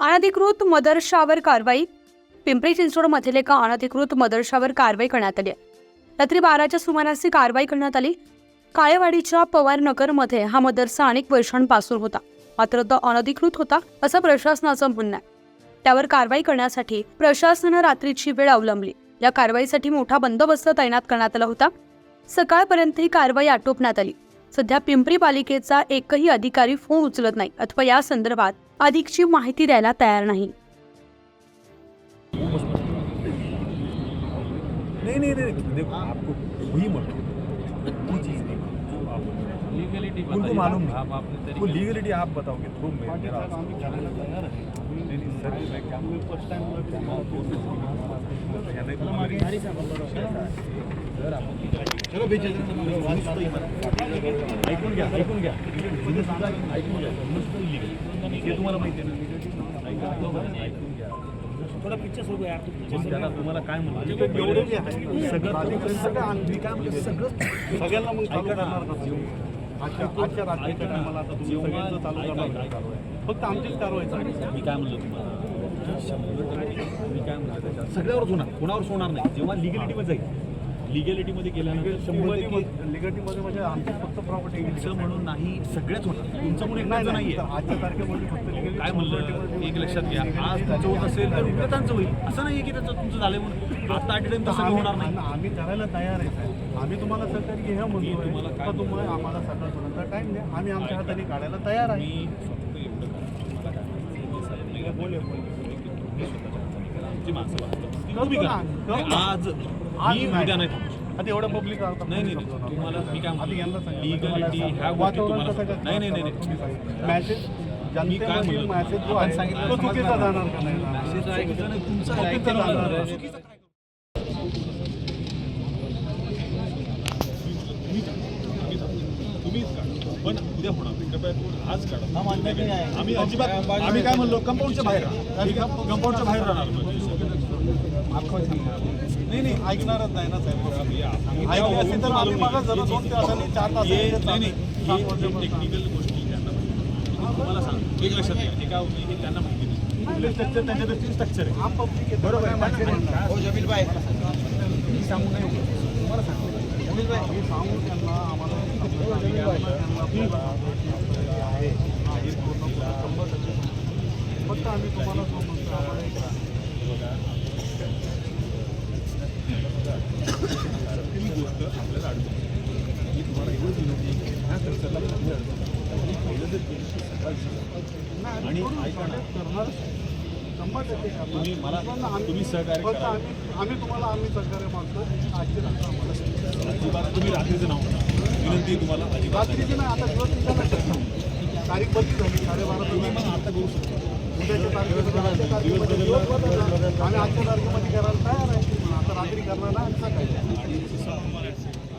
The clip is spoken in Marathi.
अनधिकृत मदरशावर कारवाई. पिंपरी चिंचवडमधील एका अनधिकृत मदरशावर कारवाई करण्यात आली रात्री बाराच्या सुमारास ही कारवाई करण्यात आली. काळेवाडीच्या पवारनगरमध्ये हा मदरसा अनेक वर्षांपासून होता. मात्र तो अनधिकृत होता असं प्रशासनाचं म्हणणं आहे. त्यावर कारवाई करण्यासाठी प्रशासनानं रात्रीची वेळ अवलंबली. या कारवाईसाठी मोठा बंदोबस्त तैनात करण्यात आला होता. सकाळपर्यंत ही कारवाई आटोपण्यात आली. सध्या पिंपरी पालिकेचा एकही अधिकारी फोन उचलत नाही अथवा या संदर्भात अधिकची माहिती द्यायला तयार नाही. नहीं नहीं नहीं देखो आपको वही मतलब वो चीज़ नहीं लीगलिटी उनको मालूम नहीं आप अपने वो लीगलिटी आप बताओगे तो मैं मेरा नहीं नहीं सर मैं क्या यानी तो चलो बेचे ऐकून घ्या ऐकून घ्या ऐकून. हे तुम्हाला माहिती आहे ना तुम्हाला काय सगळ्यांना मग आजच्या? फक्त आमचीच कारवाई मी काय म्हणलं तुम्हाला? मी काय म्हणलं त्याच्यात? सगळ्यावर होणार. कोणावर होणार नाही. जेव्हा लिगलिटीमध्ये जाईल. लिगॅलिटीमध्ये गेल्यानंतर शंभर म्हणजे आमची फक्त प्रॉपर्टी तुमचं म्हणून नाही सगळ्याच होणार. तुमचं म्हणून एकट्याचं नाहीये. आजच्या तारखेमध्ये फक्त काय म्हणलं? 100% एक लक्षात घ्या. आज तुमचं होत असेल तर उद्या त्यांचं होईल. असं नाही की त्याचं तुमचं झालं म्हणून. आता टाइम तसं होणार नाही. आम्ही करायला तयार आहे. आम्ही तुम्हाला सहकार्य हे मी तुम्हाला म्हणतो काय का तुम्ही आम्हाला सकाळपर्यंत टाइम द्या. आम्ही आमच्या हाताने काढायला तयार आहे. फक्त एवढं आहे, तुम्ही स्वतःच्या हाताने करा. आमची माणसं आज मी नाही. उद्या नाही थांबू. आता एवढं पब्लिक नाही नाही नाही. तुम्हाला मी काय आधी यांना म्हणतो सांगा. लिगलिटी ह्या गोष्टी वातावरण तुम्हाला कसं नाही नाही नाही नाही मॅसेज मी? मॅसेज जो आपण आहे सांगितलं तो चुकीचा. जाणार का नाही जाणार? मॅसेज ऐकायचं नाही, तुमचं जाणार. नाही. चुकीचं काय? तुम्हीच काढा पण उद्या होणार नाही कृपया करून आज काढा आम्ही अजिबात आम्ही काय म्हणलो कंपाऊंडच्या बाहेर कंपाऊंडच्या बाहेर राहणार नाही नाही ऐकणारच नाही ना साहेब ऐकली असती तर आम्ही मागं जरा दोन तासांनी, चार तासांनी. टेक्निकल गोष्टी त्यांना तुम्हाला एक लक्षात घ्या हे त्यांना माहिती नाही. स्ट्रक्चर त्यांच्या दृष्टीने स्ट्रक्चर आहे. बरोबर आहे हो, जमील. मी सांगू नाही मी त्यांना आम्हाला आहे. फक्त आम्ही तुम्हाला गोष्ट आपल्याला अडचण मी तुम्हाला एवढं विनंती की ह्या अडचण आणि आणि करणार शंभर टक्के. तुम्ही मला तुम्ही सहकार्य करा आम्ही तुम्हाला आम्ही सहकार्य मागतो आजची रात्र आम्हाला अजिबात तुम्ही रात्रीचं नाव. विनंती तुम्हाला अजिबात. रात्रीची नाही आता दिवस तारीख बदली झाली साडेबारा तुम्ही मग आता करू शकता उद्याच्या बदलला. आम्ही आजच्या तारखेमध्ये करायला तयार आहे आता रात्री करणार नाही आणि सकाळी आणि